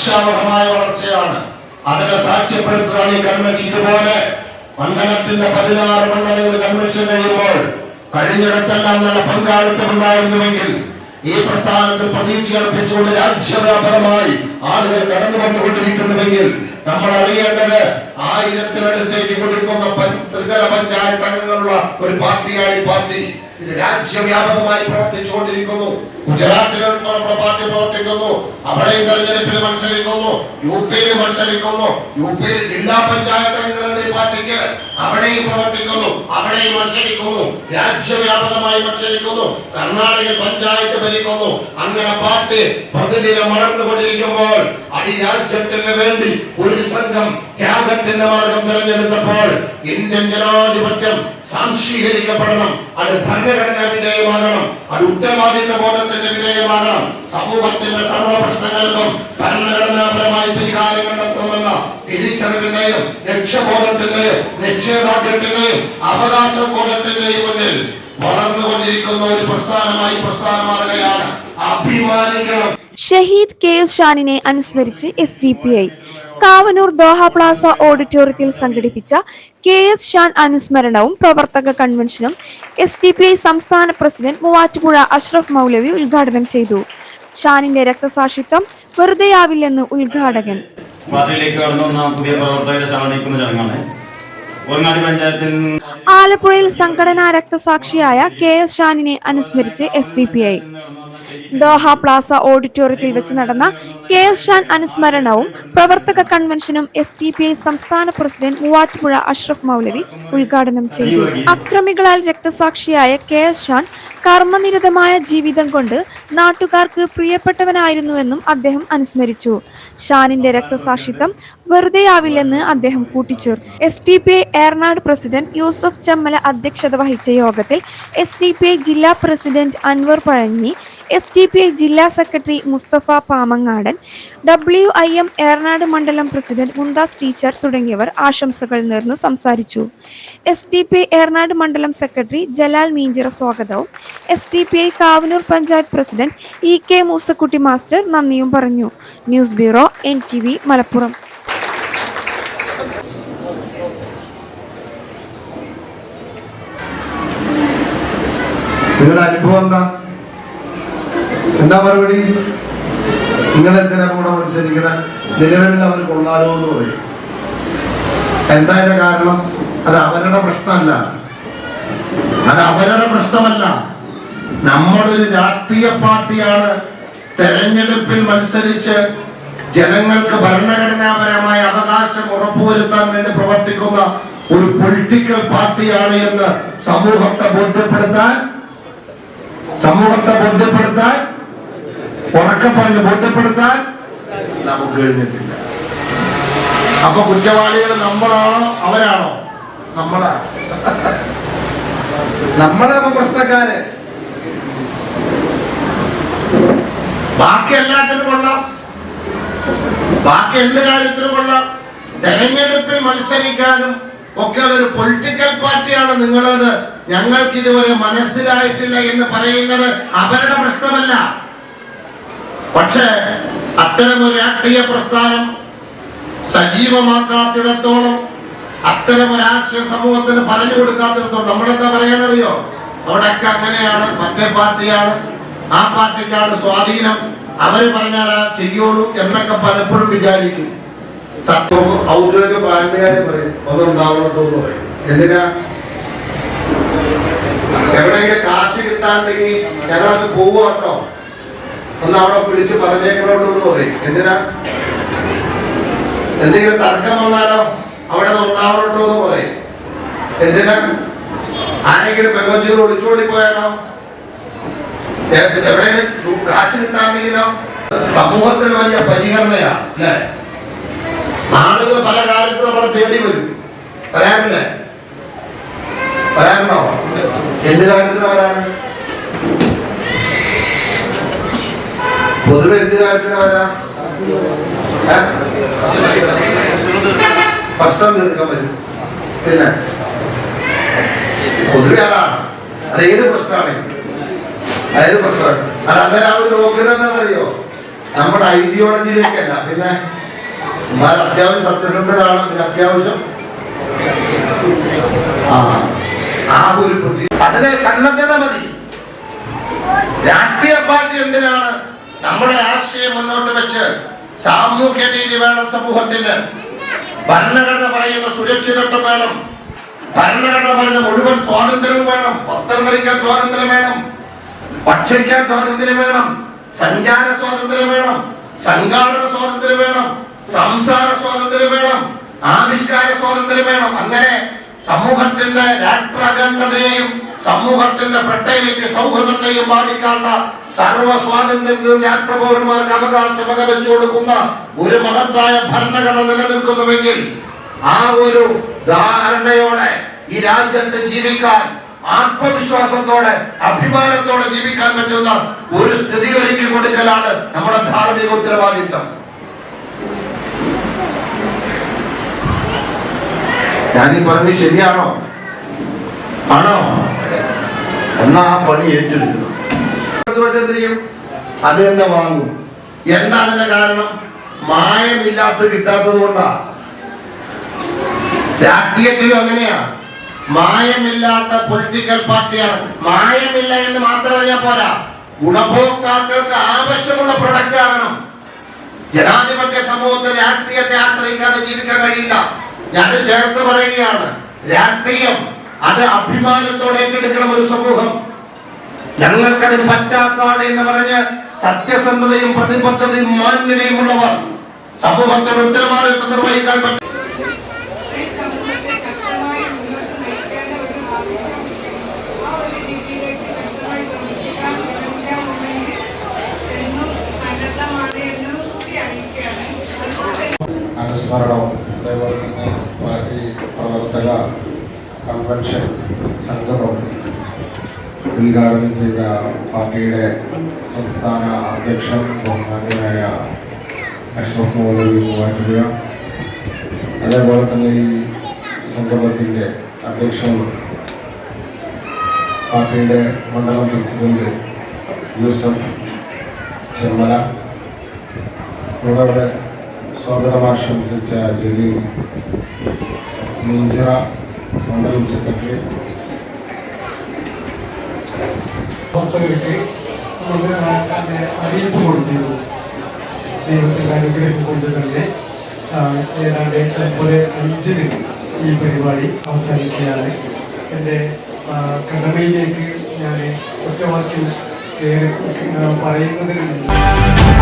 ആശാവഹമായ വളർച്ചയാണ്. അതിനെ സാക്ഷ്യപ്പെടുത്തുകയാണ് ഈ കൺവെൻഷൻ ഇതുപോലെ മണ്ഡലത്തിന്റെ പതിനാറ് മണ്ഡലങ്ങൾ കൺവെൻഷൻ കഴിയുമ്പോൾ കഴിഞ്ഞിടത്തെല്ലാം നല്ല പങ്കാളിത്തം ഉണ്ടായിരുന്നുവെങ്കിൽ ഈ പ്രസ്ഥാനത്തിൽ പ്രതീക്ഷ അർപ്പിച്ചുകൊണ്ട് രാജ്യവ്യാപകമായി ആളുകൾ കടന്നു വന്നുകൊണ്ടിരിക്കുന്നുവെങ്കിൽ നമ്മൾ അറിയേണ്ടത് ആയിരത്തിനടുത്തേക്ക് കൊടുക്കുന്ന ത്രിതല പഞ്ചായത്ത് അംഗങ്ങളുള്ള ഒരു പാർട്ടിയാണ് ഈ പാർട്ടി. ഇത് രാജ്യവ്യാപകമായി പ്രവർത്തിച്ചുകൊണ്ടിരിക്കുന്നു. ഗുജറാത്തിൽ നമ്മുടെ പാർട്ടി പ്രവർത്തിക്കുന്നു. അവിടെയും തെരഞ്ഞെടുപ്പിൽ മത്സരിക്കുന്നു. യു പിയിൽ മത്സരിക്കുന്നു. യു പിയിൽ ജില്ലാ പഞ്ചായത്ത് അംഗങ്ങളുടെ പാർട്ടിക്ക് അവിടെയും പ്രവർത്തിക്കുന്നു. അവിടെയും മത്സരിക്കുന്നു. രാജ്യവ്യാപകമായി മത്സരിക്കുന്നു. കർണാടക പഞ്ചായത്ത് ഭരിക്കുന്നു. അങ്ങനെ പാർട്ടി പ്രതിദിനം വളർന്നുകൊണ്ടിരിക്കുമ്പോൾ അടി രാജ്യത്തിന് വേണ്ടി ഒരു സംഘം ത്യാഗത്തിന്റെ മാർഗം തിരഞ്ഞെടുത്തപ്പോൾ ഇന്ത്യൻ ജനാധിപത്യം സംശീകരിക്കപ്പെടണം. അത് ഭരണഘടനാ വിധേയമാകണം. അത് ഉത്തരവാദിത്ത ബോധത്തിന്റെ വിധേയമാകണം സമൂഹത്തിന്റെ സർവ പ്രശ്നങ്ങൾക്കും ഭരണഘടനാപരമായി പരിഹാരം കണ്ടെത്തണമെന്ന തിരിച്ചറിവിന്റെയും ലക്ഷ്യബോധത്തിന്റെയും നിശ്ചയദാർഢ്യത്തിന്റെയും അവകാശ ബോധത്തിന്റെയും മുന്നിൽ വളർന്നുകൊണ്ടിരിക്കുന്ന ഒരു പ്രസ്ഥാനമായി പ്രസ്ഥാനം അഭിമാനിക്കണം. ഷഹീദ് കെ എസ് ഷാനിനെ അനുസ്മരിച്ച് S D P I Kavanoor Doha Plaza ഓഡിറ്റോറിയത്തിൽ സംഘടിപ്പിച്ച കെ എസ് ഷാൻ അനുസ്മരണവും പ്രവർത്തക കൺവെൻഷനും എസ് ഡി പി ഐ സംസ്ഥാന പ്രസിഡന്റ് മൂവാറ്റുപുഴ അഷ്റഫ് മൗലവി ഉദ്ഘാടനം ചെയ്തു. ഷാനിന്റെ രക്തസാക്ഷിത്വം വെറുതെയാവില്ലെന്ന് ഉദ്ഘാടകൻ. ആലപ്പുഴയിൽ സംഘടനാ രക്തസാക്ഷിയായ കെ എസ് ഷാനിനെ അനുസ്മരിച്ച് S D P I Doha Plaza ഓഡിറ്റോറിയത്തിൽ വെച്ച് നടന്ന കെ എസ് ഷാൻ അനുസ്മരണവും പ്രവർത്തക കൺവെൻഷനും എസ് ടി പി ഐ സംസ്ഥാന പ്രസിഡന്റ് മൂവാറ്റുപുഴ അഷ്റഫ് മൗലവി ഉദ്ഘാടനം ചെയ്തു. അക്രമികളാൽ രക്തസാക്ഷിയായ കെ എസ് ഷാൻ കർമ്മനിരതമായ ജീവിതം കൊണ്ട് നാട്ടുകാർക്ക് പ്രിയപ്പെട്ടവനായിരുന്നുവെന്നും അദ്ദേഹം അനുസ്മരിച്ചു. ഷാനിന്റെ രക്തസാക്ഷിത്വം വെറുതെയാവില്ലെന്ന് അദ്ദേഹം കൂട്ടിച്ചേർത്തു. S D P I Eranad president Yusuf Chammala അധ്യക്ഷത വഹിച്ച യോഗത്തിൽ എസ് ഡി പി ഐ ജില്ലാ president Anwar Pazhanji S D P I ജില്ലാ secretary Musthafa Pamangadan W I M Eranad മണ്ഡലം പ്രസിഡന്റ് മുന്താസ് ടീച്ചർ തുടങ്ങിയവർ ആശംസകൾ നേർന്ന് സംസാരിച്ചു. S D P I Eranad മണ്ഡലം സെക്രട്ടറി ജലാൽ മീഞ്ചിറ സ്വാഗതവും. S D P I Kavanoor panchayat president E K Moosakutty master നന്ദിയും പറഞ്ഞു. News bureau N T V Malappuram. നിങ്ങളുടെ അനുഭവം എന്താ? എന്താ മറുപടി? നിങ്ങൾ എന്തിനാ കൂടെ മത്സരിക്കണ? നിലവിൽ അവർ കൊള്ളാലോ എന്ന് പറയും. എന്താ കാരണം? അത് അവരുടെ പ്രശ്നമല്ല. അത് അവരുടെ പ്രശ്നമല്ല. നമ്മളൊരു രാഷ്ട്രീയ പാർട്ടിയാണ് തെരഞ്ഞെടുപ്പിൽ മത്സരിച്ച് ജനങ്ങൾക്ക് ഭരണഘടനാപരമായ അവകാശം ഉറപ്പുവരുത്താൻ വേണ്ടി പ്രവർത്തിക്കുന്ന ഒരു പൊളിറ്റിക്കൽ പാർട്ടിയാണ് എന്ന് സമൂഹത്തെ ബോധ്യപ്പെടുത്താൻ സമൂഹത്തെ ബോധ്യപ്പെടുത്താൻ ഉറക്കെ പറഞ്ഞ് ബോധ്യപ്പെടുത്താൻ നമുക്ക് കഴിഞ്ഞിട്ടില്ല. അപ്പൊ കുറ്റവാളികൾ നമ്മളാണോ? അവരാണോ? നമ്മളാ നമ്മളാണ് പ്രശ്നക്കാര്. ബാക്കി എല്ലാത്തിനും കൊള്ളാം. ബാക്കി എന്ത് കാര്യത്തിനും കൊള്ളാം. തെരഞ്ഞെടുപ്പിൽ മത്സരിക്കാനും ഒക്കെ ഒരു പൊളിറ്റിക്കൽ പാർട്ടിയാണ് നിങ്ങളത്. ഞങ്ങൾക്ക് ഇതുവരെ മനസ്സിലായിട്ടില്ല എന്ന് പറയുന്നത് അവരുടെ പ്രശ്നമല്ല. പക്ഷേ അത്തരം ഒരു രാഷ്ട്രീയ പ്രസ്ഥാനം സജീവമാക്കാത്തിടത്തോളം ആശയം സമൂഹത്തിന് പറഞ്ഞു കൊടുക്കാത്തിടത്തോളം നമ്മളെന്താ പറയാനറിയോ? അവിടെയൊക്കെ അങ്ങനെയാണ് മറ്റേ പാർട്ടിയാണ്. ആ പാർട്ടിക്കാണ് സ്വാധീനം. അവർ പറഞ്ഞാൽ ആ ചെയ്യുള്ളൂ എന്നൊക്കെ പലപ്പോഴും വിചാരിക്കും. സത്യവും ഔദ്യോഗിക പാർട്ടിക്കാര് പറയും എന്ന് പറയും. എന്തിനാ? എവിടെയെങ്കിലും കാശ് കിട്ടാണ്ടെങ്കിൽ ഞങ്ങളത് പോവുകട്ടോ ഒന്ന് അവിടെ വിളിച്ച് പറഞ്ഞേക്കണോട്ട് എന്ന് പറയും. എന്തിനാ? എന്തെങ്കിലും തർക്കം വന്നാലോ? അവിടെ നിന്ന് ഉണ്ടാവണട്ടോ എന്ന് പറയും. എന്തിനാ? ആരെങ്കിലും പെങ്കോച്ചികൾ ഒളിച്ചോടി പോയാലോ എവിടെയെങ്കിലും കാശ് കിട്ടാണെങ്കിലോ സമൂഹത്തിന് വലിയ പരിഹരണയാണ് അല്ലേ? ആളുകൾ പല കാലത്തും നമ്മളെ തേടി വരും. പറയാനല്ലേ? പറയാനോ എന്ത് കാര്യത്തിന് വരാൻ? പൊതുവെ എന്ത് കാര്യത്തിന് വരാം? പ്രശ്നം തീർക്കാൻ വരും. പിന്നെ? പൊതുവെ അതാണ്. അത് ഏത് പ്രശ്നമാണെങ്കിലും അതായത് പ്രശ്നമാണ്? അത് അന്നേരം അവർ നോക്കുന്നത് എന്താണെന്നറിയോ നമ്മുടെ ഐഡിയോളജിയിലേക്കല്ല പിന്നെ അത്യാവശ്യം സത്യസന്ധരാണ്. പിന്നെ അത്യാവശ്യം ആ ഒരു പ്രതി അതിന് സന്നദ്ധത മതി. രാഷ്ട്രീയ പാർട്ടി എന്തിനാണ് നമ്മുടെ രാഷ്ട്രീയം മുന്നോട്ട് വെച്ച് സാമൂഹ്യ നീതി വേണം സമൂഹത്തിന്. ഭരണഘടന പറയുന്ന സുരക്ഷിതത്വം വേണം. ഭരണഘടന പറയുന്ന മുഴുവൻ സ്വാതന്ത്ര്യവും വേണം. വസ്ത്രം ധരിക്കാൻ സ്വാതന്ത്ര്യം വേണം. ഭക്ഷിക്കാൻ സ്വാതന്ത്ര്യം വേണം. സഞ്ചാര സ്വാതന്ത്ര്യം വേണം. സംഘാടന സ്വാതന്ത്ര്യം വേണം. സംസാര സ്വാതന്ത്ര്യം വേണം. ആവിഷ്കാര സ്വാതന്ത്ര്യം വേണം. അങ്ങനെ സമൂഹത്തിന്റെ രാഷ്ട്രഖണ്ഡതയെയും സമൂഹത്തിന്റെ ഫ്രട്ടൈലിറ്റി സൗഹൃദത്തെയും ബാധിക്കാത്ത സർവ സ്വാതന്ത്ര്യത്തിനും രാഷ്ട്രപൗരന്മാർക്ക് അവകാശം വകവെച്ചു കൊടുക്കുന്ന ഒരു മഹത്തായ ഭരണഘടന നിലനിൽക്കുന്നുവെങ്കിൽ ആ ഒരു ധാരണയോടെ ഈ രാജ്യത്ത് ജീവിക്കാൻ ആത്മവിശ്വാസത്തോടെ അഭിമാനത്തോടെ ജീവിക്കാൻ പറ്റുന്ന ഒരു സ്ഥിതി ഒരുക്കി കൊടുക്കലാണ് നമ്മുടെ ധാർമ്മിക ഉത്തരവാദിത്വം ഞാനീ പറഞ്ഞ് ശരിയാണോ? ആണോ എന്നാ ആ പണി ഏറ്റെടുക്കണം അതുകൊണ്ട് എന്ത് ചെയ്യും? അത് തന്നെ വാങ്ങും. എന്താ അതിന്റെ കാരണം? മായമില്ലാത്ത കിട്ടാത്തത് കൊണ്ടാ. രാഷ്ട്രീയത്തിലും അങ്ങനെയാ. മായമില്ലാത്ത പൊളിറ്റിക്കൽ പാർട്ടിയാണ്. മായമില്ല എന്ന് മാത്രമല്ല ഞാൻ പോരാ. ഗുണഭോക്താക്കൾക്ക് ആവശ്യമുള്ള പ്രൊഡക്റ്റ് ആകണം ജനാധിപത്യ സമൂഹത്തെ രാഷ്ട്രീയത്തെ ആശ്രയിക്കാതെ ജീവിക്കാൻ കഴിയില്ല. ഞാൻ ചേർത്ത് പറയുകയാണ് രാഷ്ട്രീയം അത് അഭിമാനത്തോടെ ഏറ്റെടുക്കണം ഒരു സമൂഹം. ഞങ്ങൾക്കത് പറ്റാത്താണ് എന്ന് പറഞ്ഞ് സത്യസന്ധതയും പ്രതിബദ്ധതയും മാന്യതയും ഉള്ളവർ സമൂഹത്തോട് ഉത്തരവാദിത്വം നിർവഹിക്കാൻ പറ്റും. ഈ സമൂഹത്തെ ശക്തമായി മുന്നോട്ട് നയിക്കേണ്ട ഒരു ആവശ്യം ആ ഒരു രീതിയിലേക്ക് ശക്തമായി പ്രവർത്തിക്കാൻ ശ്രമിക്കാമെങ്കിൽ എന്നും സന്നദ്ധമാണ് എന്നും കൂടി അറിയിക്കുകയാണ് അതുകൊണ്ട് അനുസ്മരണം അതേപോലെ തന്നെ പാർട്ടി പ്രവർത്തക കൺവെൻഷൻ സംഗമം ഉദ്ഘാടനം ചെയ്ത പാർട്ടിയുടെ സംസ്ഥാന അധ്യക്ഷൻ ബഹുമാന്യനായ അഷ്റഫ് മൗലവി മൂവാറ്റുപുഴ. അതേപോലെ തന്നെ ഈ സംഗമത്തിന്റെ അധ്യക്ഷൻ പാർട്ടിയുടെ മണ്ഡലം പ്രസിഡന്റ് യൂസഫ് ചെമ്മല. ഞങ്ങളുടെ സ്വാഗതമാശംസിച്ച ജലീൽ മുഞ്ചിറ. മണ്ഡലം സെക്രട്ടറി. അതിനെ അറിയിപ്പ് കൊടുത്തിരുന്നത് ദൈവത്തിന്റെ അനുഗ്രഹം കൊണ്ട് തന്നെ ഏതാണ്ട് ഒമ്പത് അഞ്ചിന് ഈ പരിപാടി അവസാനിക്കുകയാണ് എന്റെ കടമയിലേക്ക് ഞാൻ ഒറ്റവാക്കിൽ കയറി ആ, പറയുന്നതിന് മുമ്പ്